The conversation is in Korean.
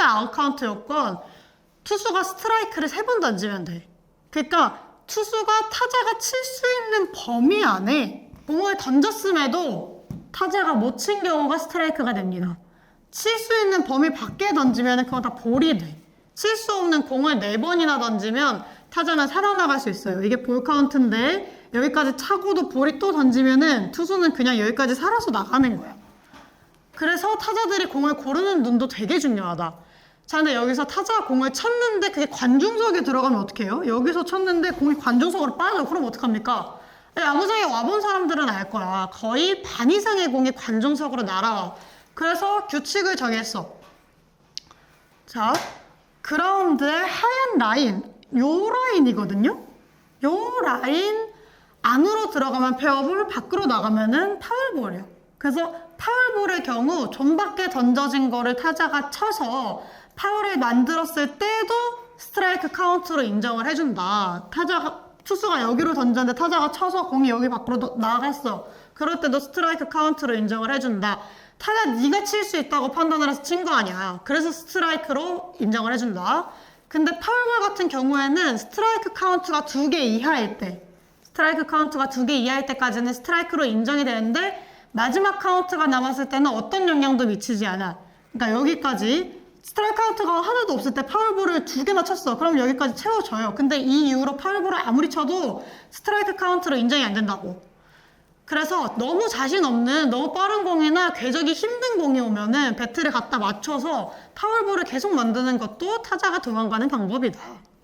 첫째 아웃카운트 요건 투수가 스트라이크를 세 번 던지면 돼. 그러니까 투수가 타자가 칠 수 있는 범위 안에 공을 던졌음에도 타자가 못 친 경우가 스트라이크가 됩니다. 칠 수 있는 범위 밖에 던지면 그건 다 볼이 돼. 칠 수 없는 공을 네 번이나 던지면 타자는 살아나갈 수 있어요. 이게 볼 카운트인데 여기까지 차고도 볼이 또 던지면은 투수는 그냥 여기까지 살아서 나가는 거야. 그래서 타자들이 공을 고르는 눈도 되게 중요하다. 자, 근데 여기서 타자가 공을 쳤는데 그게 관중석에 들어가면 어떡해요? 여기서 쳤는데 공이 관중석으로 빠져. 그럼 어떡합니까? 야구장에 와본 사람들은 알 거야. 거의 반 이상의 공이 관중석으로 날아와. 그래서 규칙을 정했어. 자, 그라운드의 하얀 라인, 요 라인이거든요? 요 라인 안으로 들어가면 페어볼, 밖으로 나가면은 파울볼이에요. 그래서 파울볼의 경우 존 밖에 던져진 거를 타자가 쳐서 파울을 만들었을 때도 스트라이크 카운트로 인정을 해준다. 타자가 투수가 여기로 던졌는데 타자가 쳐서 공이 여기 밖으로 도- 나갔어. 그럴 때도 스트라이크 카운트로 인정을 해준다. 타자 네가 칠 수 있다고 판단을 해서 친 거 아니야. 그래서 스트라이크로 인정을 해준다. 근데 파울볼 같은 경우에는 스트라이크 카운트가 두 개 이하일 때 스트라이크 카운트가 두 개 이하일 때까지는 스트라이크로 인정이 되는데 마지막 카운트가 남았을 때는 어떤 영향도 미치지 않아. 그러니까 여기까지 스트라이크 카운트가 하나도 없을 때 파울볼을 두 개나 쳤어. 그럼 여기까지 채워져요. 근데 이 이후로 파울볼을 아무리 쳐도 스트라이크 카운트로 인정이 안 된다고. 그래서 너무 자신 없는 너무 빠른 공이나 궤적이 힘든 공이 오면은 배트를 갖다 맞춰서 파울볼을 계속 만드는 것도 타자가 도망가는 방법이다.